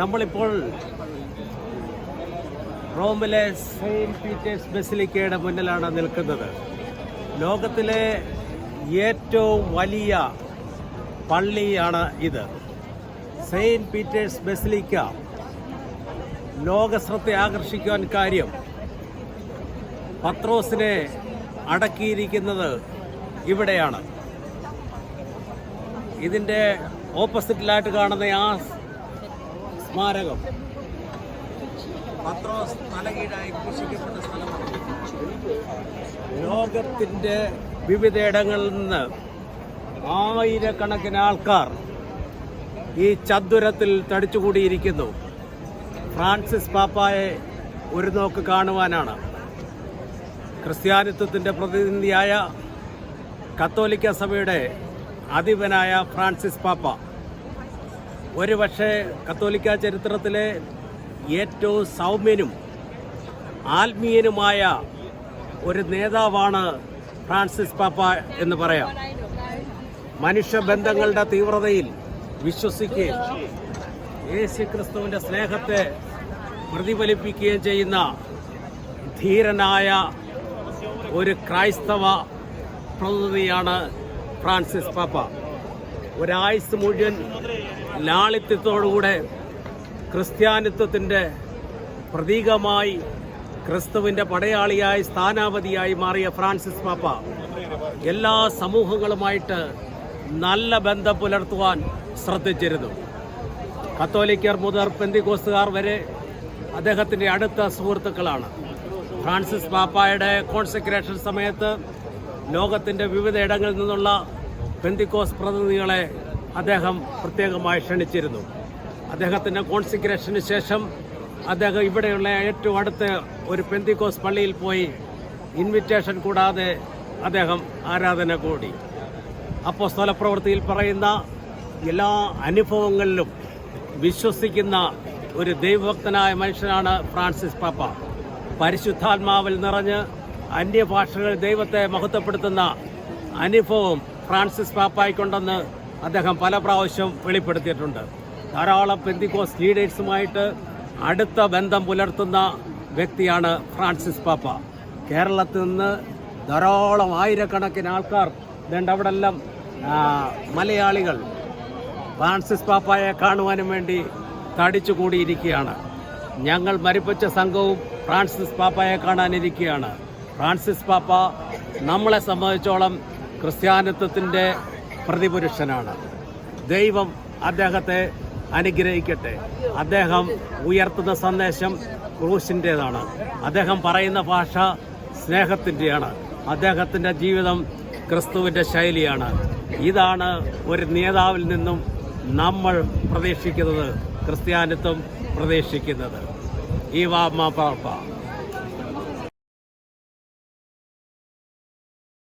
നമ്മളിപ്പോൾ റോമിലെ Saint Peter's ബസിലിക്കയുടെ മുന്നിലാണ് നിൽക്കുന്നത്. ലോകത്തിലെ ഏറ്റവും വലിയ പള്ളിയാണ് ഇത്. സെയിന്റ് പീറ്റേഴ്സ് ബസിലിക്ക ലോകശ്രദ്ധ ആകർഷിക്കുവാൻ കാര്യം പത്രോസിനെ അടക്കിയിരിക്കുന്നത് ഇവിടെയാണ്. ഇതിന്റെ ഓപ്പോസിറ്റിലായിട്ട് കാണുന്ന ആ സ്മാരകം. പത്രോസ് തലകീഴായി ക്രൂശിക്കപ്പെട്ട സ്ഥലമാണ്. ലോകത്തിന്റെ വിവിധയിടങ്ങളിൽ നിന്ന് ആയിരക്കണക്കിന് ആൾക്കാർ ഈ ചതുരത്തിൽ തടിച്ചുകൂടിയിരിക്കുന്നു. ഫ്രാൻസിസ് പാപ്പായെ ഒരു നോക്ക് കാണുവാനാണ്. ക്രിസ്ത്യാനിത്വത്തിന്റെ പ്രതിനിധിയായ കത്തോലിക്ക സഭയുടെ അധിപനായ ഫ്രാൻസിസ് പാപ്പ. ഒരുപക്ഷെ കത്തോലിക്ക ചരിത്രത്തിലെ ഏറ്റവും സൗമ്യനും ആത്മീയനുമായ ഒരു നേതാവാണ് ഫ്രാൻസിസ് പാപ്പ എന്ന് പറയാം. മനുഷ്യബന്ധങ്ങളുടെ തീവ്രതയിൽ വിശ്വസിക്കുകയും യേശു ക്രിസ്തുവിന്റെ സ്നേഹത്തെ പ്രതിഫലിപ്പിക്കുകയും ചെയ്യുന്ന ധീരനായ ഒരു ക്രൈസ്തവ പ്രതിനിധിയാണ് ഫ്രാൻസിസ് പാപ്പ. ഒരായുസ് മുഴുവൻ ലാളിത്യത്തോടുകൂടെ ക്രിസ്ത്യാനിത്വത്തിന്റെ പ്രതീകമായി ക്രിസ്തുവിന്റെ പടയാളിയായി സ്ഥാനാപതിയായി മാറിയ ഫ്രാൻസിസ് പാപ്പ എല്ലാ സമൂഹങ്ങളുമായിട്ട് നല്ല ബന്ധം പുലർത്തുവാൻ ശ്രദ്ധിച്ചിരുന്നു. കത്തോലിക്കർ മുതൽ പെന്തികോസ്തുകാർ വരെ അദ്ദേഹത്തിന്റെ അടുത്ത സുഹൃത്തുക്കളാണ്. ഫ്രാൻസിസ് പാപ്പായുടെ കോൺസെക്രേഷൻ സമയത്ത് ലോകത്തിന്റെ വിവിധ ഇടങ്ങളിൽ നിന്നുള്ള പെന്തിക്കോസ് പ്രതിനിധികളെ അദ്ദേഹം പ്രത്യേകമായി ക്ഷണിച്ചിരുന്നു. അദ്ദേഹത്തിന്റെ കോൺസിക്രേഷന് ശേഷം അദ്ദേഹം ഇവിടെയുള്ള ഏറ്റവും അടുത്ത ഒരു പെന്തിക്കോസ് പള്ളിയിൽ പോയി ഇൻവിറ്റേഷൻ കൂടാതെ അദ്ദേഹം ആരാധന കൂടി. അപ്പോൾ സ്ഥലപ്രവൃത്തിയിൽ പറയുന്ന എല്ലാ അനുഭവങ്ങളിലും വിശ്വസിക്കുന്ന ഒരു ദൈവഭക്തനായ മനുഷ്യനാണ് ഫ്രാൻസിസ് പാപ്പ. പരിശുദ്ധാത്മാവിൽ നിറഞ്ഞ് അന്യഭാഷകളിൽ ദൈവത്തെ മഹത്വപ്പെടുത്തുന്ന അനുഭവം ഫ്രാൻസിസ് പാപ്പായിക്കൊണ്ടെന്ന് അദ്ദേഹം പല പ്രാവശ്യം വെളിപ്പെടുത്തിയിട്ടുണ്ട്. ധാരാളം പെന്തിക്കോസ് ലീഡേഴ്സുമായിട്ട് അടുത്ത ബന്ധം പുലർത്തുന്ന വ്യക്തിയാണ് ഫ്രാൻസിസ് പാപ്പ. കേരളത്തിൽ നിന്ന് ധാരാളം ആയിരക്കണക്കിന് ആൾക്കാർ ഇതുണ്ട് അവിടെ എല്ലാം മലയാളികൾ ഫ്രാൻസിസ് പാപ്പയെ കാണുവാനും വേണ്ടി തടിച്ചു കൂടിയിരിക്കുകയാണ്. ഞങ്ങൾ മരിപ്പിച്ച സംഘവും ഫ്രാൻസിസ് പാപ്പയെ കാണാനിരിക്കുകയാണ്. ഫ്രാൻസിസ് പാപ്പ നമ്മളെ സംബന്ധിച്ചോളം ക്രിസ്ത്യാനിത്വത്തിന്റെ പ്രതിപുരുഷനാണ്. ദൈവം അദ്ദേഹത്തെ അനുഗ്രഹിക്കട്ടെ. അദ്ദേഹം ഉയർത്തുന്ന സന്ദേശം ക്രൂശിന്റേതാണ് അദ്ദേഹം പറയുന്ന ഭാഷ സ്നേഹത്തിന്റെയാണ് അദ്ദേഹത്തിന്റെ ജീവിതം ക്രിസ്തുവിന്റെ ശൈലിയാണ്. ഇതാണ് ഒരു നേതാവിൽ നിന്നും നമ്മൾ പ്രതീക്ഷിക്കുന്നത് ക്രിസ്ത്യാനിത്വം പ്രതീക്ഷിക്കുന്നത്. ഈ വാ മാപ്പാപ്പ